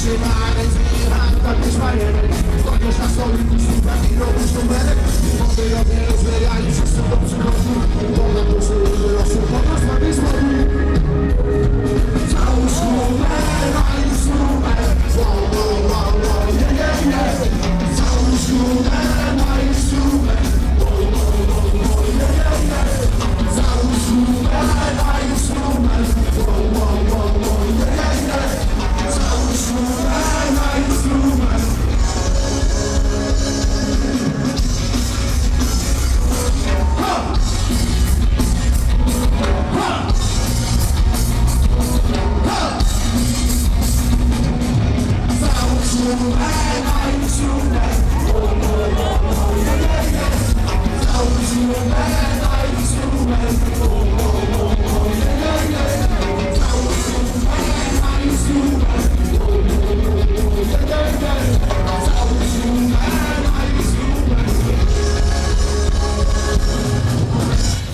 Trzyma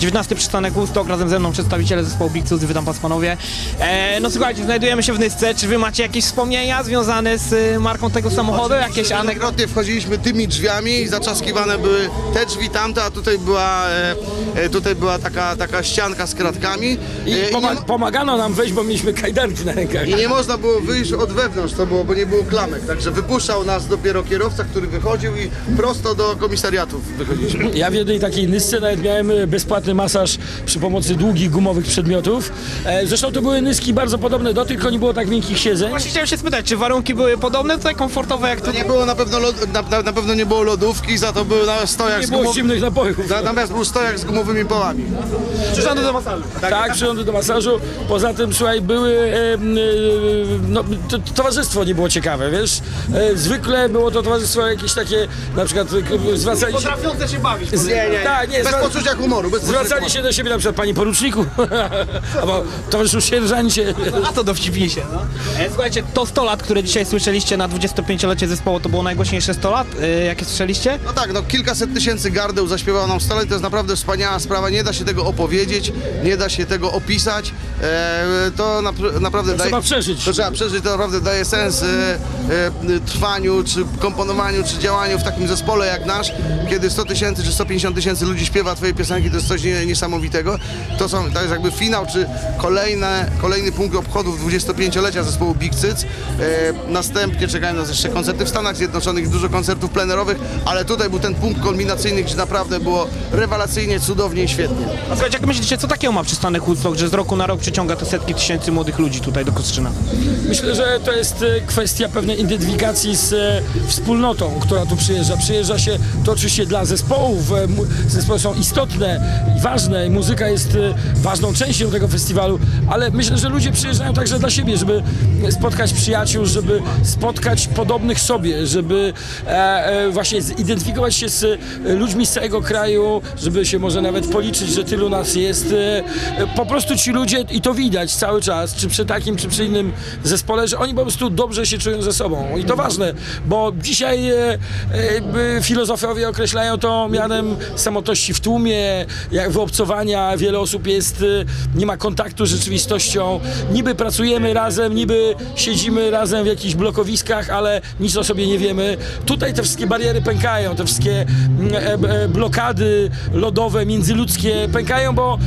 19 przystanek Woodstock, razem ze mną przedstawiciele zespołu Big Cuzy, witam was panowie. E, no słuchajcie, znajdujemy się w Nysce, czy wy macie jakieś wspomnienia związane z y, marką tego samochodu, jakieś anegdoty? Wielokrotnie wchodziliśmy tymi drzwiami i zaczaskiwane były te drzwi tamte, a tutaj była, e, e, tutaj była taka, taka ścianka z kratkami I e, poma- nie, pomagano nam wejść, bo mieliśmy kajdanki na rękach. i nie można było wyjść od wewnątrz, to było, bo nie było klamek, także wypuszczał nas dopiero kierowca, który wychodził i prosto do komisariatów wychodziliśmy. Ja w jednej takiej nysce nawet miałem e, bezpłatny masaż przy pomocy długich gumowych przedmiotów. E, Zresztą to były nyski bardzo podobne do tych, tylko nie było tak miękkich siedzeń. Właśnie chciałem się spytać, czy warunki były podobne, tutaj komfortowe jak? To nie było na pewno, lod, na, na, na pewno nie było lodówki, za to był na stojak Nie z było gumow... zimnych napojów. Natomiast był stojak z gumowymi połami. Przyrządy do masażu. Tak, przyrządy do masażu. Poza tym, słuchaj, były. E, e, no, to, to towarzystwo nie było ciekawe, wiesz? E, zwykle było to towarzystwo jakieś takie, na przykład e, zwracali się. Potrafiące się bawić. Z, Tak, nie, Bez zwra- poczucia humoru, bez poczucia Zwracali się do siebie na przykład, panie poruczniku, albo towarzyszu sierżancie. A to dowcipnisie, no. E, słuchajcie, to 100 lat, które dzisiaj słyszeliście na 25-lecie zespołu, to było najgłośniejsze 100 lat, e, jakie słyszeliście? No tak, no kilkaset tysięcy gardeł zaśpiewało nam stale, to jest naprawdę wspaniała sprawa, nie da się tego opowiedzieć, nie da się tego opisać, e, to napr- naprawdę daje... trzeba przeżyć. To trzeba przeżyć, to naprawdę daje sens e, e, trwaniu, czy komponowaniu, czy działaniu w takim zespole jak nasz, kiedy 100 tysięcy czy 150 tysięcy ludzi śpiewa twoje piosenki, to jest coś nie, niesamowitego. To, są, to jest jakby finał, czy kolejne, kolejny punkt obchodów 25-lecia zespołu Big Cyc. E, następnie czekają nas jeszcze koncerty w Stanach Zjednoczonych, dużo koncertów plenerowych, ale tutaj był ten punkt kulminacyjny, gdzie naprawdę było rewelacyjnie, cudownie i świetnie. A słuchajcie, jak myślicie, co takiego ma przystanek Woodstock, że z roku na rok przyciąga to setki tysięcy młodych ludzi tutaj do Kostrzyna? Myślę, że to jest e, kwestia pewnej identyfikacji z e, wspólnotą, która tu przyjeżdża. Przyjeżdża się to oczywiście dla zespołów. e, Zespoły są istotne i ważne i muzyka jest e, ważną częścią tego festiwalu, ale myślę, że ludzie przyjeżdżają także dla siebie, żeby spotkać przyjaciół, żeby spotkać podobnych sobie, żeby e, e, właśnie zidentyfikować się z e, ludźmi z całego kraju, żeby się może nawet policzyć, że tylu nas jest. Po prostu ci ludzie, i to widać cały czas, czy przy takim, czy przy innym zespole, że oni po prostu dobrze się czują ze sobą. I to ważne, bo dzisiaj filozofowie określają to mianem samotności w tłumie, jak wyobcowania. Wiele osób jest, e, nie ma kontaktu z rzeczywistością. Niby pracujemy razem, niby siedzimy razem w jakichś blokowiskach, ale nic o sobie nie wiemy. Tutaj te wszystkie bariery pękają, te wszystkie mm, e, e, blokady lodowe, międzyludzkie pękają, bo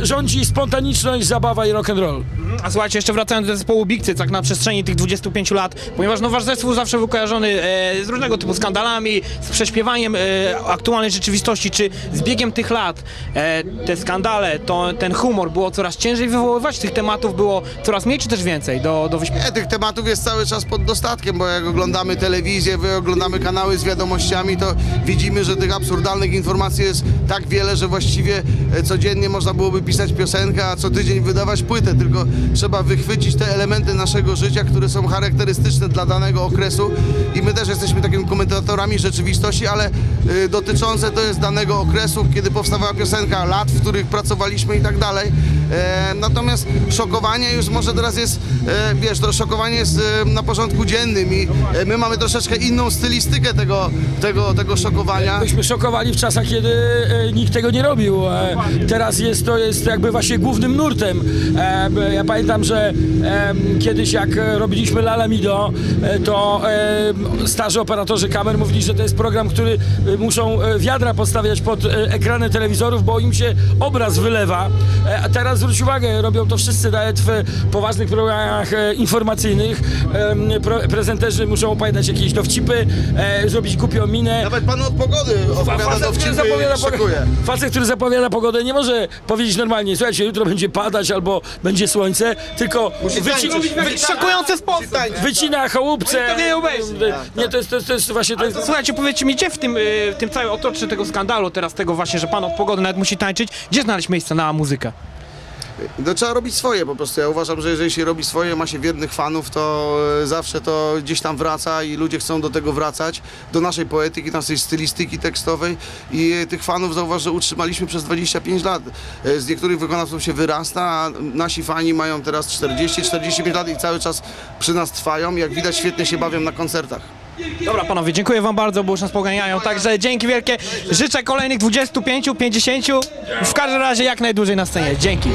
e, rządzi spontaniczność, zabawa i rock and roll. A słuchajcie, jeszcze wracając do zespołu Big Cyc, tak na przestrzeni tych 25 lat, ponieważ no, wasz zespół zawsze był kojarzony e, z różnego typu skandalami, z prześpiewaniem e, aktualnej rzeczywistości, czy z biegiem tych lat. E, e, te skandale, to, ten humor było coraz ciężej wywoływać, tych tematów było coraz mniej czy też więcej do, do wyśmiewania? Nie, tych tematów jest cały czas pod dostatkiem, bo jak oglądamy telewizję, oglądamy kanały z wiadomościami, to widzimy, że tych absurdalnych informacji jest tak wiele, że właściwie e, codziennie można byłoby pisać piosenkę, a co tydzień wydawać płytę, tylko trzeba wychwycić te elementy naszego życia, które są charakterystyczne dla danego okresu i my też jesteśmy takimi komentatorami rzeczywistości, ale y, dotyczące to jest danego okresu, kiedy powstawała piosenka, lat, w których pracowaliśmy i tak dalej. E, natomiast szokowanie już może teraz jest, e, wiesz, to szokowanie jest e, na porządku dziennym i e, my mamy troszeczkę inną stylistykę tego, tego, tego szokowania. Byśmy szokowali w czasach, kiedy e, nikt tego nie robił. E, teraz jest to jest jakby właśnie głównym nurtem. E, ja pamiętam, że e, kiedyś jak robiliśmy Lalamido, e, to e, starzy operatorzy kamer mówili, że to jest program, który e, muszą e, wiadra postawiać pod e, ekrany telewizorów, bo im się obraz wylewa. E, a teraz zwróć uwagę, robią to wszyscy nawet w poważnych programach e, informacyjnych. E, pro, prezenterzy muszą opowiadać jakieś dowcipy, e, zrobić głupią minę. Nawet pan od pogody opowiada Facet, który zapowiada pogodę, facet, który zapowiada pogodę, nie może powiedzieć normalnie, słuchajcie, jutro będzie padać albo będzie słońce, tylko wyci Szokujący sposób! wycina chałupce. To nie obejrzy. Nie, to jest, to jest, to jest właśnie... To jest, Słuchajcie, powiedzcie mi, gdzie w tym, y, w tym całym otoczeniu tego skandalu, teraz tego właśnie, że pan od pogody nawet musi tańczyć, gdzie znaleźć miejsce na muzykę? No, trzeba robić swoje po prostu. Ja uważam, że jeżeli się robi swoje, ma się wiernych fanów, to e, zawsze to gdzieś tam wraca i ludzie chcą do tego wracać, do naszej poetyki, naszej stylistyki tekstowej i e, tych fanów zauważ, że utrzymaliśmy przez 25 lat. E, Z niektórych wykonawców się wyrasta, a nasi fani mają teraz 40-45 lat i cały czas przy nas trwają. Jak widać świetnie się bawią na koncertach. Dobra panowie, dziękuję wam bardzo, bo już nas poganiają, także dzięki wielkie. Życzę kolejnych 25, 50, w każdym razie jak najdłużej na scenie. Dzięki.